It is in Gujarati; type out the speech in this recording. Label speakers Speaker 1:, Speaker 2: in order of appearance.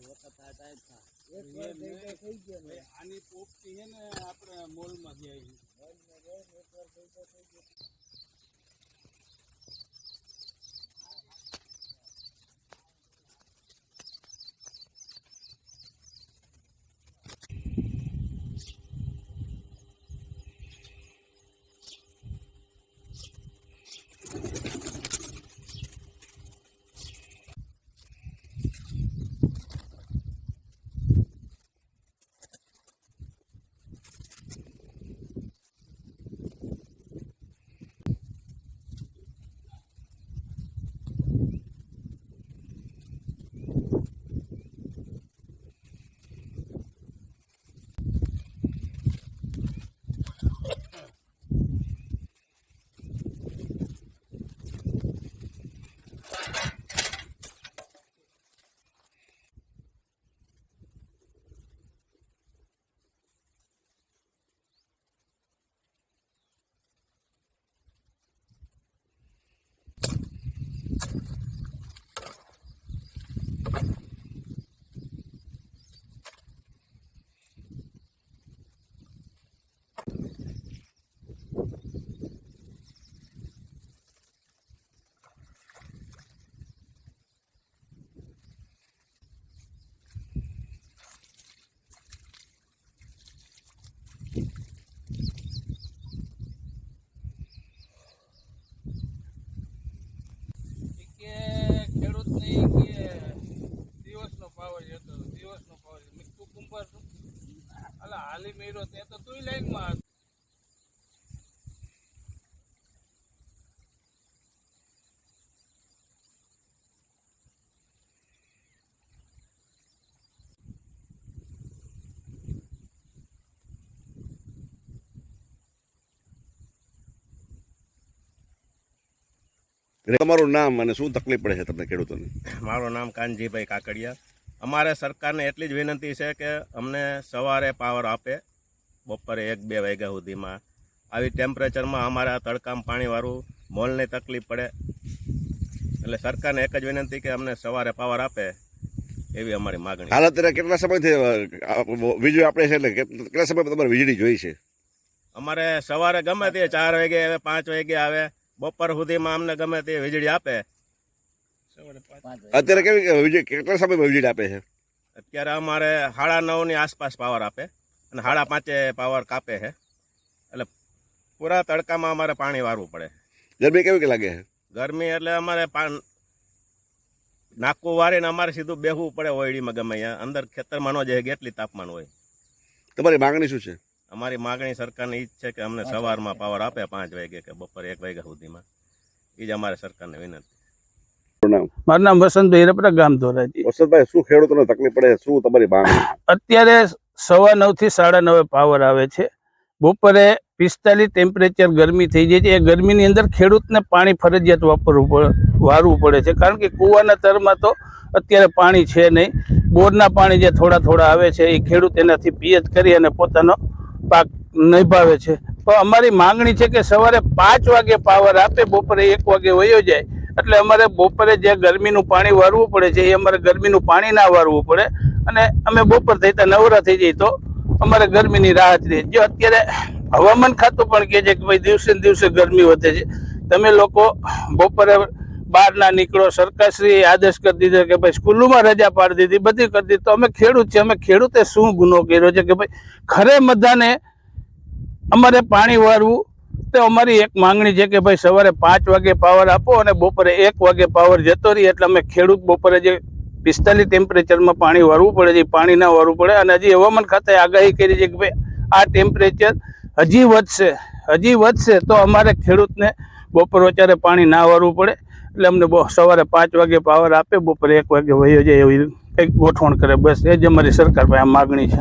Speaker 1: વખત આ ટાઈમ થા થઈ ગયો
Speaker 2: આની પોપટી હે ને આપણે મોલમાં ગયા હાલી મેરો તે તો તું લાઈનમાં હતો
Speaker 3: તમારું નામ અને શું તકલીફ પડે છે તમને ખેડૂતોને?
Speaker 4: મારું નામ કાનજીભાઈ કાકડિયા. અમારે સરકારને એટલી જ વિનંતી છે કે અમને સવારે પાવર આપે બપોરે એક બે વાગ્યા સુધીમાં. આવી ટેમ્પરેચરમાં અમારે તડકામાં પાણીવાળું મોલને તકલીફ પડે. એટલે સરકારને એક જ વિનંતી કે અમને સવારે પાવર આપે એવી અમારી માગણી
Speaker 3: હાલ અત્યારે કેટલા સમયથી વીજળી આપણે છે એટલે કેટલા સમય તમારે વીજળી જોઈ છે?
Speaker 4: અમારે સવારે ગમે તે ચાર વાગે આવે પાંચ વાગે આવે બપોર સુધીમાં અમને ગમે તે વીજળી આપે
Speaker 2: સવારે પાંચ
Speaker 1: પાંચ વાગે.
Speaker 3: અત્યારે કેવી વીજળી કેટલા સમયમાં વીજળી આપે છે?
Speaker 4: અત્યારે અમારે સાડા નવની આસપાસ પાવર આપે અને સાડા પાંચે પાવર કાપે છે. એટલે પૂરા તડકામાં અમારે પાણી વારવું પડે.
Speaker 3: ગરમી કેવી લાગે છે?
Speaker 4: ગરમી એટલે અમારે પાન નાકું વારીને અમારે સીધું બેહવું પડે ઓયડીમાં ગમે અહીંયા. અંદર ખેતરમાં ન જાય કેટલી તાપમાન હોય.
Speaker 3: તમારી માંગણી શું છે?
Speaker 4: અમારી માગણી સરકારની ઈ જ છે કે અમને સવારમાં પાવર આપે પાંચ વાગે કે બપોરે એક વાગ્યા સુધીમાં. એ જ અમારે સરકારને વિનંતી.
Speaker 3: તમારું નામ?
Speaker 5: મારું નામ વસંતભાઈ રપડા ગામ ધોરાજી.
Speaker 3: વસંતભાઈ શું ખેડૂતોને તકલીફ પડે? શું તમારી માંગણી
Speaker 5: અત્યારે સવા નવથી સાડા નવે પાવર આવે છે. બપોરે પિસ્તાલીસ ટેમ્પરેચર ગરમી થઈ જાય છે. એ ગરમીની અંદર ખેડૂતને પાણી ફરજિયાત વાપરવું પડે વારવું પડે છે. કારણ કે કૂવાના તરમાં તો અત્યારે પાણી છે નહીં. બોરના પાણી જે થોડા થોડા આવે છે એ ખેડૂત એનાથી પિયત કરી અને પોતાનો પાક નિભાવે છે. તો અમારી માંગણી છે કે સવારે પાંચ વાગે પાવર આપે બપોરે એક વાગે વયો જાય. એટલે અમારે બપોરે જે ગરમીનું પાણી વારવું પડે છે, એ અમારે ગરમીનું પાણી ના વારવું પડે. અને અમે બપોર થતા નવરા થઈ જઈએ તો અમારે ગરમીની રાહત રહે. જો અત્યારે હવામાન ખાતું પણ કહે છે કે ભાઈ દિવસે ને દિવસે ગરમી વધે છે. તમે લોકો બપોરે બહાર ના નીકળો, સરકારશ્રીએ આદેશ કરી દીધો કે ભાઈ સ્કૂલોમાં રજા પાડી દીધી, બધી કરી દીધી. તો અમે ખેડૂત છે અમે ખેડૂતે શું ગુનો કર્યો છે કે ભાઈ ખરે મધાને અમારે પાણી વારવું તો અમારી એક માંગણી છે કે ભાઈ સવારે પાંચ વાગે પાવર આપો અને બપોરે એક વાગે પાવર જતો રહી એટલે અમે ખેડૂત બપોરે જે પિસ્તાલીસ ટેમ્પરેચરમાં પાણી વારવું પડે છે પાણી ના વારવું પડે. અને હજી હવામાન ખાતાએ આગાહી કરી છે કે ભાઈ આ ટેમ્પરેચર હજી વધશે હજી વધશે તો અમારે ખેડૂતને બપોર વચારે પાણી ના વારવું પડે. એટલે અમને સવારે પાંચ વાગે પાવર આપે, બપોરે એક વાગે વયો જાય એવી કંઈક ગોઠવણ કરે. બસ એ જ અમારી સરકાર પાસે આ માગણી છે.